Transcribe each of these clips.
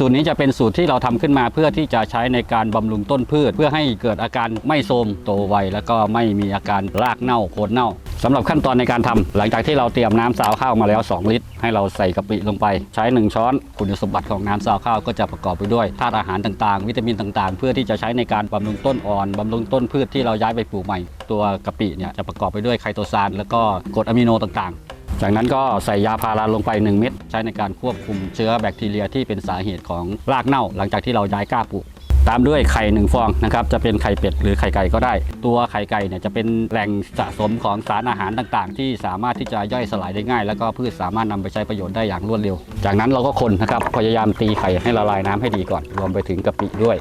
สูตรนี้จะเป็นสูตรที่เราทำขึ้นมาเพื่อที่จะใช้ในการบำรุงต้นพืช เพื่อให้เกิดอาการไม่โทมโตไวแล้วก็ไม่มีอาการรากเน่าโคนเน่าสำหรับขั้นตอนในการทำหลังจากที่เราเตรียมน้ำซาวข้าวมาแล้ว 2 ลิตร ให้เราใส่กะปิลงไป ใช้ 1 ช้อน คุณสมบัติของน้ำซาวข้าวก็จะประกอบไปด้วยธาตุอาหารต่างๆ วิตามินต่างๆ เพื่อที่จะใช้ในการบำรุงต้นอ่อนบำรุงต้นพืชที่เราย้ายไปปลูกใหม่ ตัวกะปิเนี่ยจะประกอบไปด้วยไคโตซานแล้วก็กรดอะมิโนต่างๆ จากนั้นก็ใส่ยาพาราลงไป 1 เม็ดใช้ในการควบคุมเชื้อแบคทีเรียที่เป็นสาเหตุของรากเน่า หลังจากที่เราย้ายกล้าปลูกตามด้วยไข่หนึ่งฟองนะครับจะเป็นไข่เป็ดหรือไข่ไก่ก็ได้ ตัวไข่ไก่เนี่ยจะเป็นแหล่งสะสมของสารอาหารต่างๆ ที่สามารถที่จะย่อยสลายได้ง่าย แล้วก็พืชสามารถนำไปใช้ประโยชน์ได้อย่างรวดเร็ว จากนั้นเราก็คนนะครับพยายามตีไข่ให้ละลายน้ำให้ดีก่อน รวมไปถึงกะปิด้วย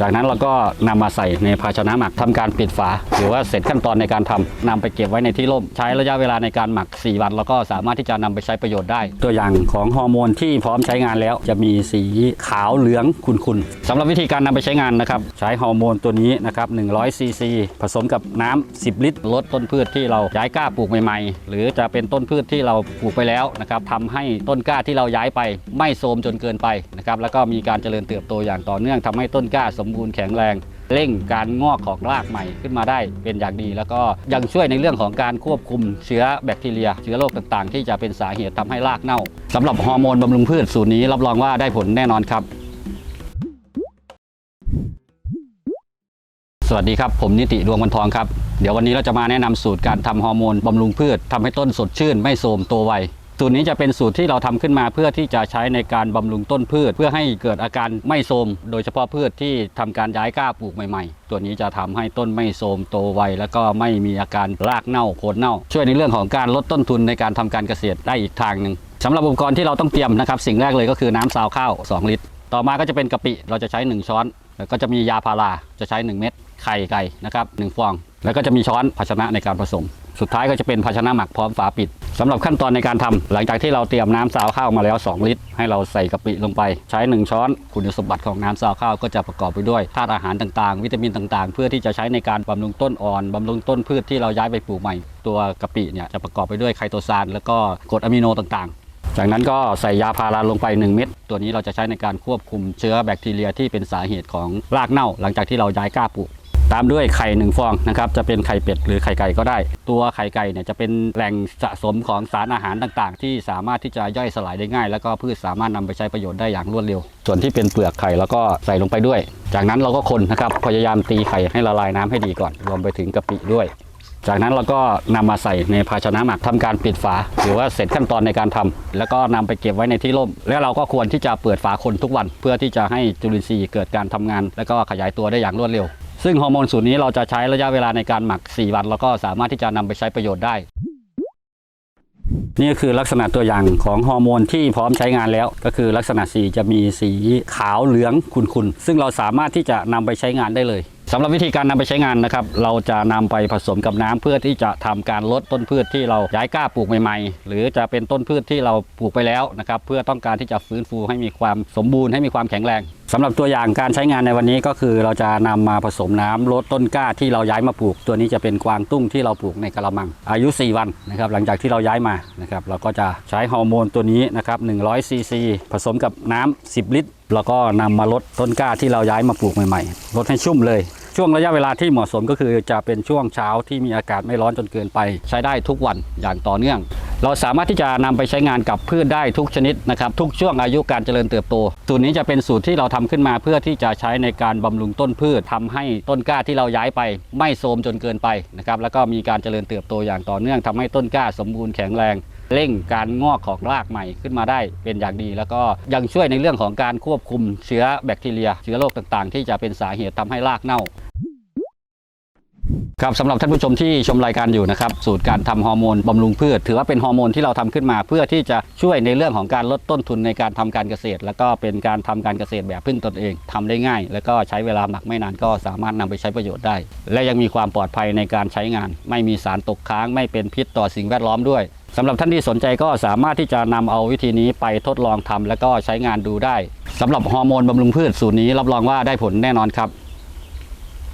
จากนั้นเราก็นำมาใส่ในภาชนะหมักทำการปิดฝา หรือว่าเสร็จขั้นตอนในการทำนำไปเก็บไว้ในที่ร่ม ใช้ระยะเวลาในการหมัก 4 วัน แล้วก็สามารถที่จะนำไปใช้ประโยชน์ได้ ตัวอย่างของฮอร์โมนที่พร้อมใช้งานแล้ว จะมีสีขาวเหลืองขุ่นๆสำหรับวิธีการนำไปใช้งานนะครับ ใช้ฮอร์โมนตัวนี้นะครับ100ซีซีผสมกับน้ำ10 ลิตรลดต้นพืชที่เราย้ายกล้าปลูกใหม่ๆ หรือจะเป็นต้นพืชที่เราปลูกไปแล้วนะครับทำให้ต้นกล้าที่เราย้ายไป ไม่โทรมจนเกินไปนะครับแล้วก็มีการเจริญเติบโตอย่างต่อเนื่องทำให้ต้นกล้าสมบูรณ์แข็งแรง เร่งการงอกของรากใหม่ขึ้นมาได้เป็นอย่างดี แล้วก็ยังช่วยในเรื่องของการควบคุมเชื้อแบคทีเรีย เชื้อโรคต่างๆ ที่จะเป็นสาเหตุทำให้รากเน่าสำหรับฮอร์โมนบำรุงพืชสูตรนี้รับรองว่าได้ผลแน่นอนครับสวัสดีครับ ผมนิติดวงวันทองครับ เดี๋ยววันนี้เราจะมาแนะนำสูตรการทำฮอร์โมนบำรุงพืชทำให้ต้นสดชื่น ไม่โทรมโตไว สูตรนี้จะเป็นสูตรที่เราทำขึ้นมาเพื่อที่จะใช้ในการบำรุงต้นพืช เพื่อให้เกิดอาการไม่โทมโดยเฉพาะพืชที่ทำการย้ายกล้าปลูกใหม่ ๆ ตัวนี้จะทำให้ต้นไม่โทมโตไวแล้วก็ไม่มีอาการรากเน่าโคนเน่า ช่วยในเรื่องของการลดต้นทุนในการทำการเกษตรได้อีกทางหนึ่งสำหรับอุปกรณ์ที่เราต้องเตรียมนะครับสิ่งแรกเลยก็คือน้ำซาวข้าว 2 ลิตร ต่อมาก็จะเป็นกะปิเราจะใช้ 1 ช้อน แล้วก็จะมียาพาราจะใช้ 1 เม็ดไข่ไก่นะครับหนึ่งฟอง แล้วก็จะมีช้อนภาชนะในการผสม สุดท้ายก็จะเป็นภาชนะหมักพร้อมฝาปิดสำหรับขั้นตอนในการทำหลังจากที่เราเตรียมน้ำซาวข้าวมาแล้ว 2 ลิตร ให้เราใส่กะปิลงไป ใช้ 1 ช้อน คุณสมบัติของน้ำซาวข้าวก็จะประกอบไปด้วยธาตุอาหารต่างๆ วิตามินต่างๆ เพื่อที่จะใช้ในการบำรุงต้นอ่อนบำรุงต้นพืชที่เราย้ายไปปลูกใหม่ ตัวกะปิเนี่ยจะประกอบไปด้วยไคโตซานแล้วก็กรดอะมิโนต่างๆจากนั้นก็ใส่ยาพาราลงไป 1 เม็ด ตัวนี้เราจะใช้ในการควบคุมเชื้อแบคทีเรียที่เป็นสาเหตุของรากเน่า หลังจากที่เราย้ายกล้าปลูก ตามด้วยไข่หนึ่งฟองนะครับจะเป็นไข่เป็ดหรือไข่ไก่ก็ได้ ตัวไข่ไก่เนี่ยจะเป็นแหล่งสะสมของสารอาหารต่างๆ ที่สามารถที่จะย่อยสลายได้ง่าย แล้วก็พืชสามารถนำไปใช้ประโยชน์ได้อย่างรวดเร็ว ส่วนที่เป็นเปลือกไข่แล้วก็ใส่ลงไปด้วย จากนั้นเราก็คนนะครับพยายามตีไข่ให้ละลายน้ำให้ดีก่อน รวมไปถึงกะปิด้วย จากนั้นเราก็นำมาใส่ในภาชนะหมักทำการปิดฝาหรือว่าเสร็จขั้นตอนในการทำแล้วก็นำไปเก็บไว้ในที่ร่ม แล้วเราก็ควรที่จะเปิดฝาคนทุกวัน เพื่อที่จะให้จุลินทรีย์เกิดการทำงาน แล้วก็ขยายตัวได้อย่างรวดเร็ว ซึ่งฮอร์โมนสูตรนี้เราจะใช้ระยะเวลาในการหมัก 4 วัน แล้วก็สามารถที่จะนำไปใช้ประโยชน์ได้ นี่คือลักษณะตัวอย่างของฮอร์โมนที่พร้อมใช้งานแล้ว ก็คือลักษณะสีจะมีสีขาวเหลืองขุ่นๆซึ่งเราสามารถที่จะนำไปใช้งานได้เลยสำหรับวิธีการนำไปใช้งานนะครับ เราจะนำไปผสมกับน้ำเพื่อที่จะทำการลดต้นพืชที่เราย้ายกล้าปลูกใหม่ๆ หรือจะเป็นต้นพืชที่เราปลูกไปแล้วนะครับ เพื่อต้องการที่จะฟื้นฟูให้มีความสมบูรณ์ให้มีความแข็งแรง สำหรับตัวอย่างการใช้งานในวันนี้ก็คือเราจะนำมาผสมน้ำลดต้นกล้าที่เราย้ายมาปลูก ตัวนี้จะเป็นกวางตุ้งที่เราปลูกในกระมัง อายุ 4 วันนะครับหลังจากที่เราย้ายมานะครับเราก็จะใช้ฮอร์โมนตัวนี้นะครับ100ซีซีผสมกับน้ำ10 ลิตร แล้วก็นำมาลดต้นกล้าที่เราย้ายมาปลูกใหม่ๆลดให้ชุ่มเลยช่วงระยะเวลาที่เหมาะสมก็คือจะเป็นช่วงเช้าที่มีอากาศไม่ร้อนจนเกินไป ใช้ได้ทุกวันอย่างต่อเนื่อง เราสามารถที่จะนำไปใช้งานกับพืชได้ทุกชนิดนะครับ ทุกช่วงอายุการเจริญเติบโต สูตรนี้จะเป็นสูตรที่เราทำขึ้นมาเพื่อที่จะใช้ในการบำรุงต้นพืชทำให้ต้นกล้าที่เราย้ายไป ไม่โทรมจนเกินไปนะครับแล้วก็มีการเจริญเติบโตอย่างต่อเนื่องทำให้ต้นกล้าสมบูรณ์แข็งแรงเร่งการงอกของรากใหม่ขึ้นมาได้เป็นอย่างดี แล้วก็ยังช่วยในเรื่องของการควบคุมเชื้อแบคทีเรีย เชื้อโรคต่างๆ ที่จะเป็นสาเหตุทำให้รากเน่า ครับสำหรับท่านผู้ชมที่ชมรายการอยู่นะครับสูตรการทำฮอร์โมนบำรุงพืช ถือว่าเป็นฮอร์โมนที่เราทำขึ้นมา เพื่อที่จะช่วยในเรื่องของการลดต้นทุนในการทำการเกษตร แล้วก็เป็นการทำการเกษตรแบบพึ่งตนเองทำได้ง่าย แล้วก็ใช้เวลาหมักไม่นานก็สามารถนำไปใช้ประโยชน์ได้ และยังมีความปลอดภัยในการใช้งาน ไม่มีสารตกค้าง ไม่เป็นพิษต่อสิ่งแวดล้อมด้วยสำหรับท่านที่สนใจก็สามารถที่จะนำเอาวิธีนี้ไปทดลองทำแล้วก็ใช้งานดูได้สำหรับฮอร์โมนบำรุงพืชสูตรนี้รับรองว่าได้ผลแน่นอนครับ